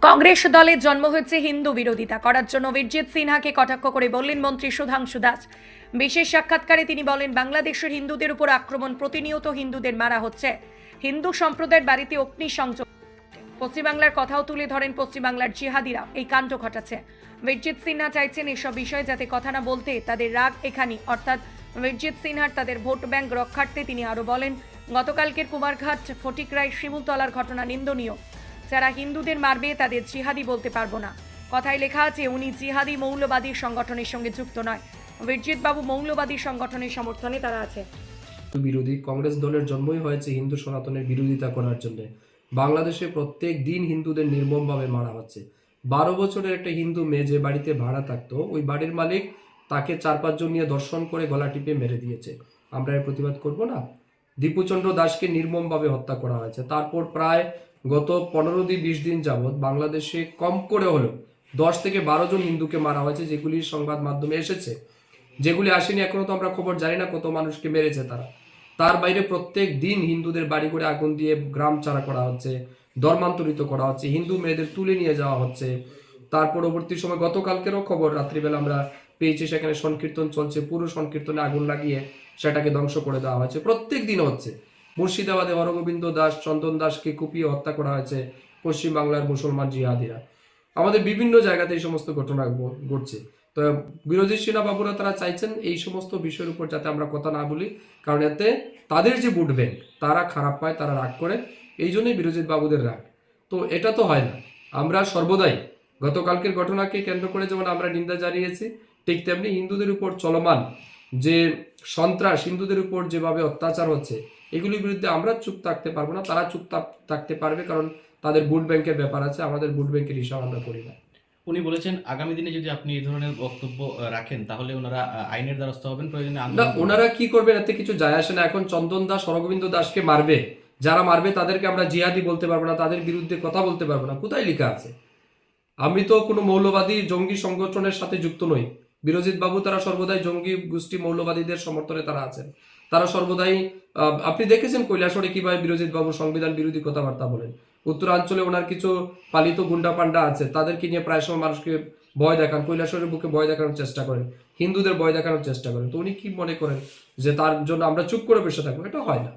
কংগ্রেস দলের জন্ম হয়েছে হিন্দু বিরোধিতা। করার জন্য বীরজিৎ সিনহাকে কটাক্ষ করে বললেন মন্ত্রী সুধাংশু দাস। বিশেষ সাক্ষাৎকারে তিনি বলেন, বাংলাদেশের হিন্দুদের উপর আক্রমণ প্রতিনিয়ত হিন্দুদের মারা হচ্ছে। হিন্দু সম্প্রদায়ের বাড়িতে অগ্নিসংযোগ পশ্চিমবাংলার কথাও তুলে ধরেন পশ্চিমবাংলার জিহাদিরা। এই কাণ্ড ঘটাচ্ছে। বীরজিৎ সিনহা চাইছেন এসব বিষয়ে যাতে কথা না বলতে তাদের রাগ এখানে অর্থাৎ বীরজিৎ সিনহার তাদের ভোট ব্যাংক রক্ষার্থে তিনি আরও বলেন, গতকালকের কুমারঘাট ফটিকরায় শিমুলতলার ঘটনা নিন্দনীয়। যারা হিন্দুদের মারবে তাদের জিহাদি বলতে পারব না। কথায় লেখা আছে, উনি জিহাদি মৌলবাদী সংগঠনের সঙ্গে যুক্ত নয়। বাবু মৌলবাদী সংগঠনের সমর্থনে তারা আছে। বিরোধী কংগ্রেস দলের জন্মই হয়েছে হিন্দু সনাতনের বিরোধিতা করার জন্য। বাংলাদেশে প্রত্যেক দিন হিন্দুদের নির্মমভাবে মারা হচ্ছে। বারো বছরের একটা হিন্দু মেয়ে যে বাড়িতে ভাড়া থাকতো, ওই বাড়ির মালিক তাকে চার পাঁচজন নিয়ে দর্শন করে গলা টিপে মেরে দিয়েছে। আমরা এর প্রতিবাদ করব না। দীপুচন্দ্র দাসকে নির্মমভাবে হত্যা করা হয়েছে। তারপর প্রায় গত পনেরো দিন বিশ দিন যাবৎ বাংলাদেশে কম করে হলেও দশ থেকে বারো জন হিন্দুকে মারা হয়েছে, যেগুলি সংবাদ মাধ্যমে এসেছে। যেগুলি আসেনি, এখনও তো আমরা খবর জানি না কত মানুষকে মেরেছে তারা। তার বাইরে প্রত্যেক দিন হিন্দুদের বাড়ি করে আগুন দিয়ে গ্রাম ছাড়া করা হচ্ছে, ধর্মান্তরিত করা হচ্ছে, হিন্দু মেয়েদের তুলে নিয়ে যাওয়া হচ্ছে। তার পরবর্তী সময় গতকালকেরও খবর, রাত্রিবেলা আমরা পেয়েছি সেখানে সংকীর্তন চলছে, পুরো সংকীর্তনে আগুন লাগিয়ে সেটাকে ধ্বংস করে দেওয়া হয়েছে। প্রত্যেক দিন হচ্ছে। মুর্শিদাবাদে হরগোবিন্দ দাস, চন্দন দাসকে কুপিয়ে হত্যা করা হয়েছে পশ্চিমবাংলার মুসলমান জিহাদিরা। আমাদের বিভিন্ন জায়গাতে এই সমস্ত ঘটনা ঘটছে। তো বিরোধী সেনাবাবুরা তারা চাইছেন এই সমস্ত বিষয়ের উপর যাতে আমরা কথা না বলি, কারণ এতে তাদের যে বুট ব্যাংক, তারা খারাপ পায়, তারা রাগ করে, এই জন্যই বিরোজিৎ বাবুদের রাগ। তো এটা তো হয় না। আমরা সর্বদাই গতকালকের ঘটনাকে কেন্দ্র করে যেমন আমরা নিন্দা জানিয়েছি, ঠিক তেমনি হিন্দুদের উপর চলমান যে সন্ত্রাস হিন্দুদের উপর যেভাবে অত্যাচার হচ্ছে এগুলির বিরুদ্ধে আমরা চুপ থাকতে পারব না। তারা চুপ থাকতে পারবে কারণ তাদের বুট ব্যাংকের ব্যাপার আছে আমাদের বুট ব্যাংকের হিসাব আমরা করি না। উনি বলেছেন আগামী দিনে যদি আপনি এই ধরনের বক্তব্য রাখেন তাহলে ওনারা আইনের দ্বারস্থ হবেন প্রয়োজনে না ওনারা কি করবেন এতে কিছু যায় আসে না। এখন চন্দন দাস হরগোবিন্দ দাসকে মারবে। যারা মারবে তাদেরকে আমরা জিহাদি বলতে পারব না তাদের বিরুদ্ধে কথা বলতে পারব না। কোথায় লেখা আছে? আমি তো কোনো মৌলবাদী জঙ্গি সংগঠনের সাথে যুক্ত নই। বিরোজিৎ বাবু তারা সর্বদাই জঙ্গি গোষ্ঠী মৌলবাদীদের সমর্থনে তারা আছেন। তারা সর্বদাই আপনি দেখেছেন কৈলাসরে কীভাবে বিরোজিৎ বাবু সংবিধান বিরোধী কথাবার্তা বলেন। উত্তরাঞ্চলে ওনার কিছু পালিত গুন্ডা পান্ডা আছে, তাদেরকে নিয়ে প্রায় সময় মানুষকে ভয় দেখান, কৈলাসরের বুকে ভয় দেখানোর চেষ্টা করেন, হিন্দুদের ভয় দেখানোর চেষ্টা করেন। তো উনি কি মনে করেন যে তার জন্য আমরা চুপ করে বসে থাকব? এটা হয় না।